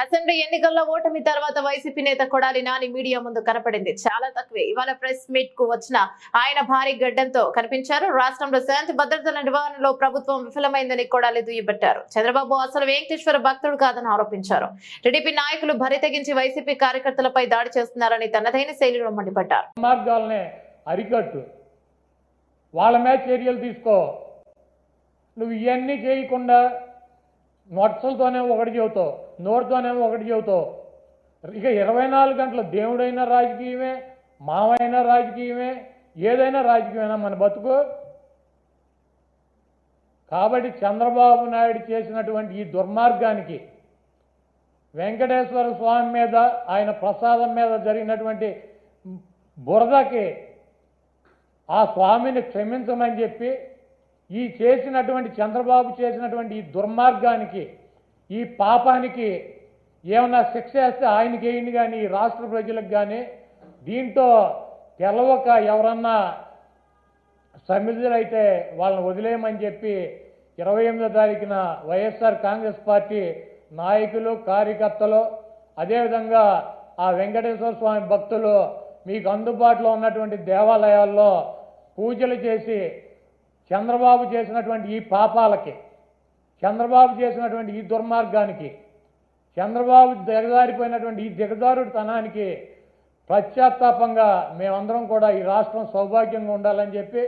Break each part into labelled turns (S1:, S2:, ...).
S1: Assembly ఎన్నికల్లో ఓటమి తర్వాత వైసీపీ నేత కొడాలి నాని మీడియా ముందు కనపడింది. చాలా తక్కువే. ఇవాళ ప్రెస్ మీట్కు వచ్చిన ఆయన భారీ గడ్డంతో కనిపించారు. రాష్ట్రంలో శాంతి భద్రతల నిర్వహణలో ప్రభుత్వం విఫలమైందని కొడాలి దుయ్యబట్టారు. చంద్రబాబు అసలు వెంకటేశ్వర భక్తుడు కాదని ఆరోపించారు. టీడీపీ నాయకులు భరి తెగించి వైసీపీ కార్యకర్తలపై దాడి చేస్తున్నారని తనదైన శైలిలో మండిపడ్డారు.
S2: మార్గాలనే అరికట్టు. వాళ్ళ మీద చర్యలు తీసుకో. నువ్వు ఇవన్నీ చేయకుండా నొట్సలతోనే ఒకటి చెబుతావు నోరుతోనేమో ఒకటి చెబుతావు. ఇక ఇరవై నాలుగు గంటల దేవుడైనా రాజకీయమే మావైనా రాజకీయమే ఏదైనా రాజకీయమైనా మన బతుకు. కాబట్టి చంద్రబాబు నాయుడు చేసినటువంటి ఈ దుర్మార్గానికి వెంకటేశ్వర స్వామి మీద ఆయన ప్రసాదం మీద జరిగినటువంటి బురదకి ఆ స్వామిని క్షమించమని చెప్పి ఈ చేసినటువంటి చంద్రబాబు చేసినటువంటి ఈ దుర్మార్గానికి ఈ పాపానికి ఏమన్నా శిక్ష వేస్తే ఆయనకి వేయండి కానీ ఈ రాష్ట్ర ప్రజలకు కానీ దీంతో తెలవక ఎవరన్నా సమిధులైతే వాళ్ళని వదిలేయమని చెప్పి ఇరవై ఎనిమిదో తారీఖున వైఎస్ఆర్ కాంగ్రెస్ పార్టీ నాయకులు కార్యకర్తలు అదేవిధంగా ఆ వెంకటేశ్వర స్వామి భక్తులు మీకు అందుబాటులో ఉన్నటువంటి దేవాలయాల్లో పూజలు చేసి చంద్రబాబు చేసినటువంటి ఈ పాపాలకి చంద్రబాబు చేసినటువంటి ఈ దుర్మార్గానికి చంద్రబాబు దిగజారిపోయినటువంటి ఈ దిగజారుడుతనానికి పశ్చాత్తాపంగా మేమందరం కూడా ఈ రాష్ట్రం సౌభాగ్యంగా ఉండాలని చెప్పి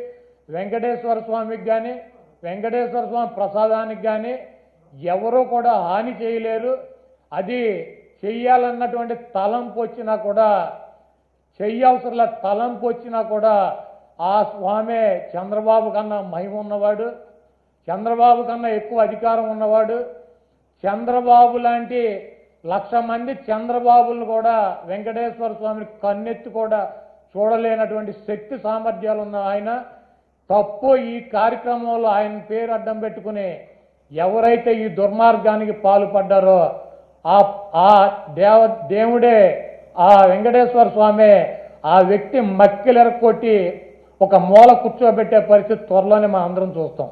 S2: వెంకటేశ్వర స్వామికి కానీ వెంకటేశ్వర స్వామి ప్రసాదానికి కానీ ఎవరూ కూడా హాని చేయలేరు. అది చెయ్యాలన్నటువంటి తలంపు వచ్చినా కూడా చెయ్యవసరంలా తలంపు వచ్చినా కూడా ఆ స్వామే చంద్రబాబు కన్నా మహిమ ఉన్నవాడు చంద్రబాబు కన్నా ఎక్కువ అధికారం ఉన్నవాడు. చంద్రబాబు లాంటి లక్ష మంది చంద్రబాబులను కూడా వెంకటేశ్వర స్వామిని కన్నెత్తి కూడా చూడలేనటువంటి శక్తి సామర్థ్యాలు ఉన్న ఆయన. తప్పు ఈ కార్యక్రమంలో ఆయన పేరు అడ్డం పెట్టుకుని ఎవరైతే ఈ దుర్మార్గానికి పాల్పడ్డారో ఆ ఆ దేవ దేవుడే ఆ వెంకటేశ్వర స్వామి ఆ వ్యక్తి మక్కిలెరక్కొట్టి ఒక మూల కూర్చోబెట్టే పరిస్థితి త్వరలోనే మనం అందరం చూస్తాం.